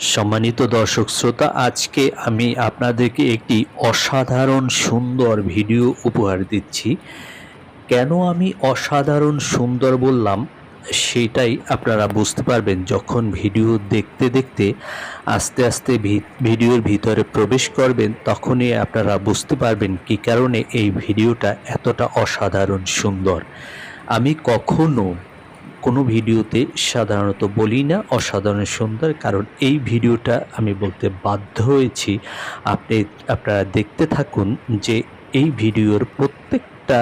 সম্মানিত দর্শক শ্রোতা, আজকে আমি আপনাদেরকে একটি অসাধারণ সুন্দর ভিডিও উপহার দিচ্ছি। কেন আমি অসাধারণ সুন্দর বললাম, সেটাই আপনারা বুঝতে পারবেন যখন ভিডিও দেখতে দেখতে আস্তে আস্তে ভিডিওর ভিতরে প্রবেশ করবেন, তখনই আপনারা বুঝতে পারবেন কী কারণে এই ভিডিওটা এতটা অসাধারণ সুন্দর। আমি কখনো কোনো ভিডিওতে সাধারণত বলি না, অসাধারণ সুন্দর, কারণ এই ভিডিওটা আমি বলতে বাধ্য হয়েছি। আপনি, আপনারা দেখতে থাকুন যে এই ভিডিওর প্রত্যেকটা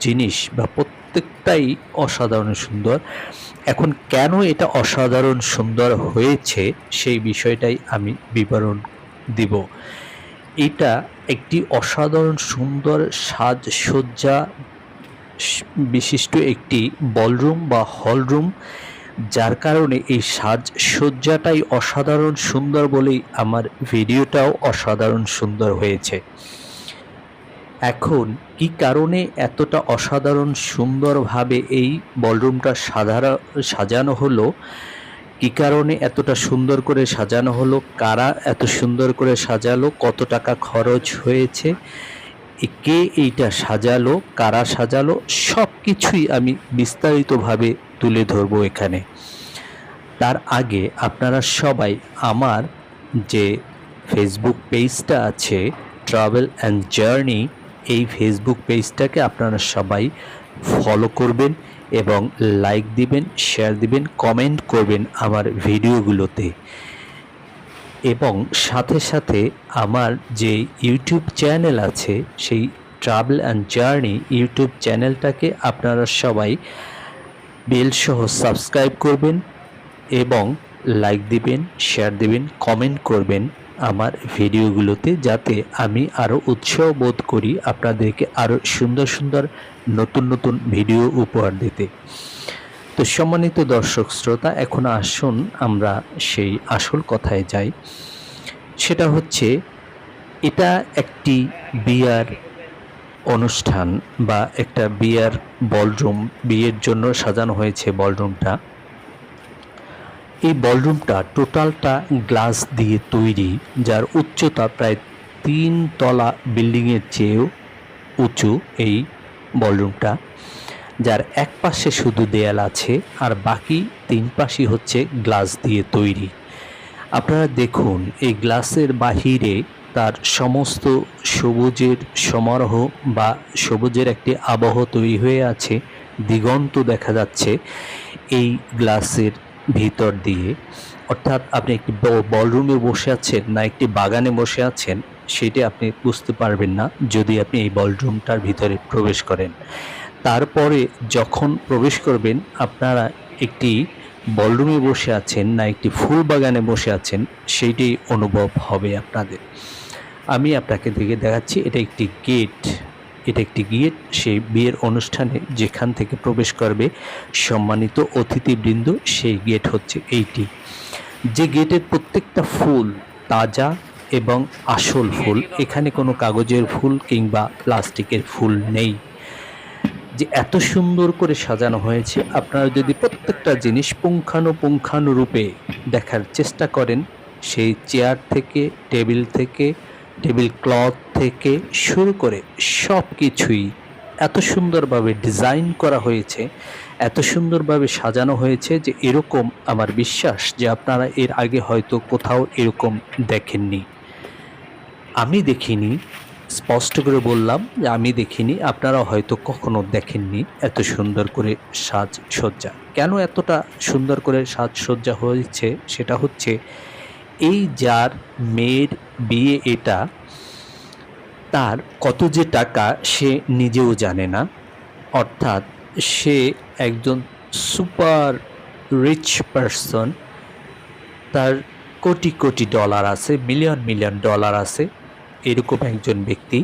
জিনিস বা প্রত্যেকটাই অসাধারণ সুন্দর। এখন কেন এটা অসাধারণ সুন্দর হয়েছে সেই বিষয়টাই আমি বিবরণ দিব। এটা একটি অসাধারণ, সুন্দর সাজসজ্জা বিশিষ্ট একটি বলরুম বা হলরুম, যার কারণে এই সাজসজ্জাটাই অসাধারণ সুন্দর বলেই আমার ভিডিওটাও অসাধারণ সুন্দর হয়েছে। এখন, কি কারণে এতটা অসাধারণ সুন্দরভাবে এই বলরুমটা সাধারণ সাজানো হলো? কি কারণে এতটা সুন্দর করে সাজানো হলো? কারা এত সুন্দর করে সাজালো? কত টাকা খরচ হয়েছে? কে এইটা সাজালো, কারা সাজালো সব কিছুই আমি বিস্তারিতভাবে তুলে ধরবো এখানে। তার আগে আপনারা সবাই আমার যে ফেসবুক পেজটা আছে ট্রাভেল অ্যান্ড জার্নি এই ফেসবুক পেজটাকে আপনারা সবাই ফলো করবেন এবং লাইক দিবেন শেয়ার দিবেন কমেন্ট করবেন আমার ভিডিওগুলোতে এবং সাথে সাথে আমার যে ইউটিউব চ্যানেল আছে, সেই ট্রাভেল অ্যান্ড জার্নি ইউটিউব চ্যানেলটাকে আপনারা সবাই বেলসহ সাবস্ক্রাইব করবেন এবং লাইক দিবেন, শেয়ার দিবেন, কমেন্ট করবেন আমার ভিডিওগুলোতে, যাতে আমি আরও উৎসাহ বোধ করি আপনাদেরকে আরও সুন্দর সুন্দর নতুন নতুন ভিডিও উপহার দিতে। তো সম্মানিত দর্শক শ্রোতা, এখন আসুন আমরা সেই আসল কথায় যাই। সেটা হচ্ছে, এটা একটি বিয়ার অনুষ্ঠান বা একটা বিয়ার বলরুম বিয়ের জন্য সাজানো হয়েছে বলরুমটা এই বলরুমটা টোটালটা গ্লাস দিয়ে তৈরি, যার উচ্চতা প্রায় তিন তলা বিল্ডিংয়ের চেয়েও উঁচু এই বলরুমটা যার এক পাশে শুধু দেয়াল আছে আর বাকি তিন পাশই হচ্ছে গ্লাস দিয়ে তৈরি। আপনারা দেখুন, এই গ্লাসের বাহিরে তার সমস্ত সবুজের সমারোহ বা সবুজের একটি আবহ তৈরি হয়ে আছে, দিগন্ত দেখা যাচ্ছে এই গ্লাসের ভিতর দিয়ে। অর্থাৎ আপনি একটি বলরুমে বসে আছেন না একটি বাগানে বসে আছেন, সেটি আপনি বুঝতে পারবেন না যদি আপনি এই বলরুমটার ভিতরে প্রবেশ করেন। তারপরে যখন প্রবেশ করবেন, আপনারা একটি বলরুমে বসে আছেন না একটি ফুল বাগানে বসে আছেন, সেইটি অনুভব হবে আপনাদের। আমি আপনাকে দেখে দেখাচ্ছি, এটা একটি গেট, এটা একটি গেট সেই বিয়ের অনুষ্ঠানে যেখান থেকে প্রবেশ করবে সম্মানিত অতিথিবৃন্দ, সেই গেট হচ্ছে এইটি। যে গেটের প্রত্যেকটা ফুল তাজা এবং আসল ফুল, এখানে কোনো কাগজের ফুল কিংবা প্লাস্টিকের ফুল নেই। যে এত সুন্দর করে সাজানো হয়েছে, আপনারা যদি প্রত্যেকটা জিনিস পুঙ্খানুপুঙ্খানুরূপে দেখার চেষ্টা করেন, সেই চেয়ার থেকে, টেবিল থেকে, টেবিল ক্লথ থেকে শুরু করে সব কিছুই এত সুন্দরভাবে ডিজাইন করা হয়েছে, এত সুন্দরভাবে সাজানো হয়েছে যে এরকম আমার বিশ্বাস যে আপনারা এর আগে হয়তো কোথাও এরকম দেখেননি। আমি দেখিনি স্পষ্ট করে বললাম যে আমি দেখিনি আপনারা হয়তো কখনো দেখেননি এত সুন্দর করে সাজসজ্জা। কেন এতটা সুন্দর করে সাজসজ্জা হয়েছে? সেটা হচ্ছে এই যার মেয়ের বিয়ে এটা, তার কত যে টাকা সে নিজেও জানে না। অর্থাৎ সে একজন সুপার রিচ পারসন, তার কোটি কোটি ডলার আছে, মিলিয়ন মিলিয়ন ডলার আছে। এরকম একজন ব্যক্তি,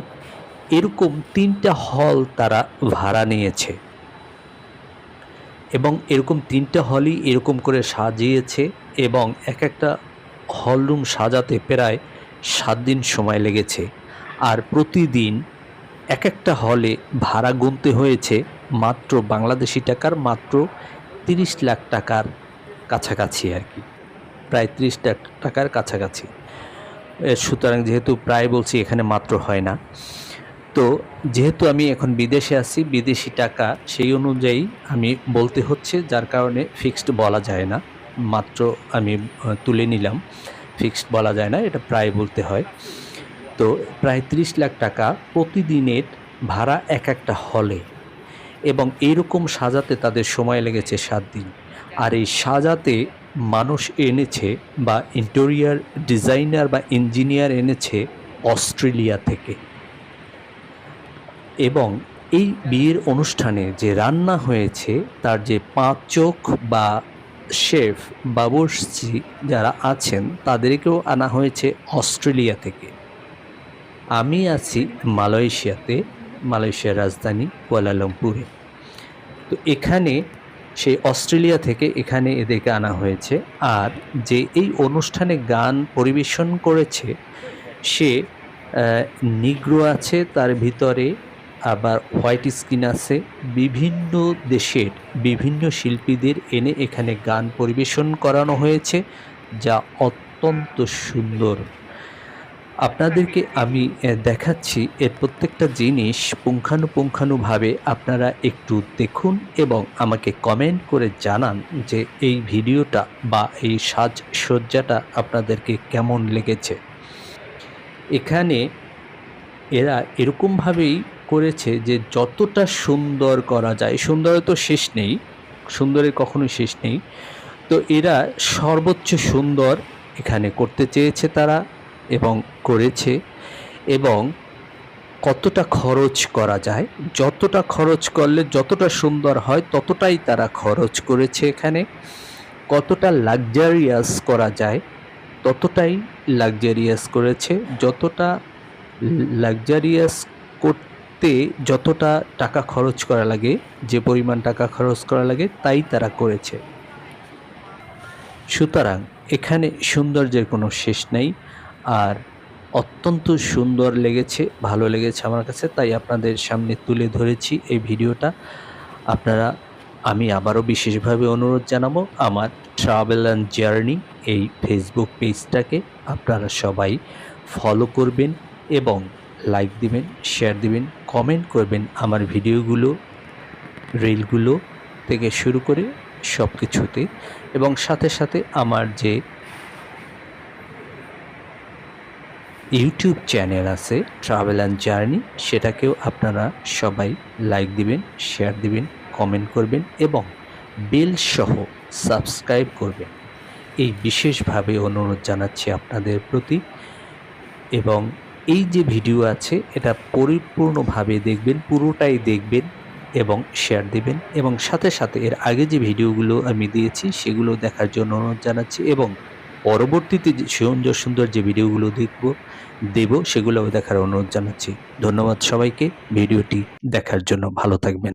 এরকম তিনটা হল তারা ভাড়া নিয়েছে। এবং এরকম তিনটা হলই এরকম করে সাজিয়েছে এবং এক একটা হলরুম সাজাতে প্রায় সাত দিন সময় লেগেছে। আর প্রতিদিন এক একটা হলে ভাড়া গুনতে হয়েছে মাত্র বাংলাদেশি টাকার মাত্র তিরিশ লাখ টাকার কাছাকাছি আর কি। প্রায় তিরিশ লাখ টাকার কাছাকাছি। সুতরাং যেহেতু প্রায় বলছি এখানে মাত্র হয় না, তো যেহেতু আমি এখন বিদেশে আছি, বিদেশি টাকা সেই অনুযায়ী আমি বলতে হচ্ছে যার কারণে ফিক্সড বলা যায় না, মাত্র আমি তুলে নিলাম, ফিক্সড বলা যায় না, এটা প্রায় বলতে হয়। তো প্রায় ত্রিশ লাখ টাকা প্রতিদিনের ভাড়া এক একটা হলে এবং এইরকম সাজাতে তাদের সময় লেগেছে সাত দিন। আর এই সাজাতে মানুষ এনেছে বা ইন্টেরিয়ার ডিজাইনার বা ইঞ্জিনিয়ার এনেছে অস্ট্রেলিয়া থেকে। এবং এই বিয়ের অনুষ্ঠানে যে রান্না হয়েছে, তার যে পাঁচ চোখ বা শেফ বাবুর্চি যারা আছেন, তাদেরকেও আনা হয়েছে অস্ট্রেলিয়া থেকে। আমি আছি মালয়েশিয়াতে, মালয়েশিয়ার রাজধানী কুয়ালালামপুরে। তো এখানে সেই অস্ট্রেলিয়া থেকে এখানে এদেরকে আনা হয়েছে। আর যে এই অনুষ্ঠানে গান পরিবেশন করেছে, সে নিগ্রো আছে, তার ভিতরে আবার হোয়াইট স্কিন আছে। বিভিন্ন দেশের বিভিন্ন শিল্পীদের এনে এখানে গান পরিবেশন করানো হয়েছে, যা অত্যন্ত সুন্দর। আপনাদেরকে আমি দেখাচ্ছি এর প্রত্যেকটা জিনিস পুঙ্খানুপুঙ্খানুভাবে আপনারা একটু দেখুন এবং আমাকে কমেন্ট করে জানান যে এই ভিডিওটা বা এই সাজসজ্জাটা আপনাদেরকে কেমন লেগেছে। এখানে এরা এরকমভাবেই করেছে যে যতটা সুন্দর করা যায়, সুন্দরের তো শেষ নেই, সুন্দরের কখনো শেষ নেই। তো এরা সর্বোচ্চ সুন্দর এখানে করতে চেয়েছে তারা। এবং করেছে এবং কতটা খরচ করা যায়, যতটা খরচ করলে যতটা সুন্দর হয়, ততটাই তারা খরচ করেছে এখানে। কতটা লাক্সারিয়াস করা যায়, ততটাই লাক্সারিয়াস করেছে। যতটা লাক্সারিয়াস করতে যতটা টাকা খরচ করা লাগে, যে পরিমাণ টাকা খরচ করা লাগে, তাই তারা করেছে। সুতরাং এখানে সৌন্দর্যের কোনো শেষ নেই। আর অত্যন্ত সুন্দর লেগেছে, ভালো লেগেছে আমার কাছে, তাই আপনাদের সামনে তুলে ধরেছি এই ভিডিওটা। আপনারা, আমি আবারও বিশেষভাবে অনুরোধ জানাব, আমার ট্রাভেল অ্যান্ড জার্নি এই ফেসবুক পেজটাকে আপনারা সবাই ফলো করবেন এবং লাইক দিবেন শেয়ার দিবেন কমেন্ট করবেন আমার ভিডিওগুলো রিলগুলো থেকে শুরু করে সব কিছুতে এবং সাথে সাথে আমার যে ইউটিউব চ্যানেল আছে ট্রাভেল অ্যান্ড জার্নি সেটাকেও আপনারা সবাই লাইক দিবেন শেয়ার দিবেন কমেন্ট করবেন এবং বেল সহ সাবস্ক্রাইব করবেন। এই বিশেষভাবে অনুরোধ জানাচ্ছি আপনাদের প্রতি। এবং এই যে ভিডিও আছে, এটা পরিপূর্ণভাবে দেখবেন, পুরোটাই দেখবেন এবং শেয়ার দিবেন। এবং সাথে সাথে এর আগে যে ভিডিওগুলো আমি দিয়েছি, সেগুলো দেখার জন্য অনুরোধ জানাচ্ছি এবং পরবর্তীতে সুন্দর সুন্দর যে ভিডিওগুলো দেখব, দেব সেগুলোও দেখার অনুরোধ জানাচ্ছি। ধন্যবাদ সবাইকে। ভিডিওটি দেখার জন্য ভালো থাকবেন।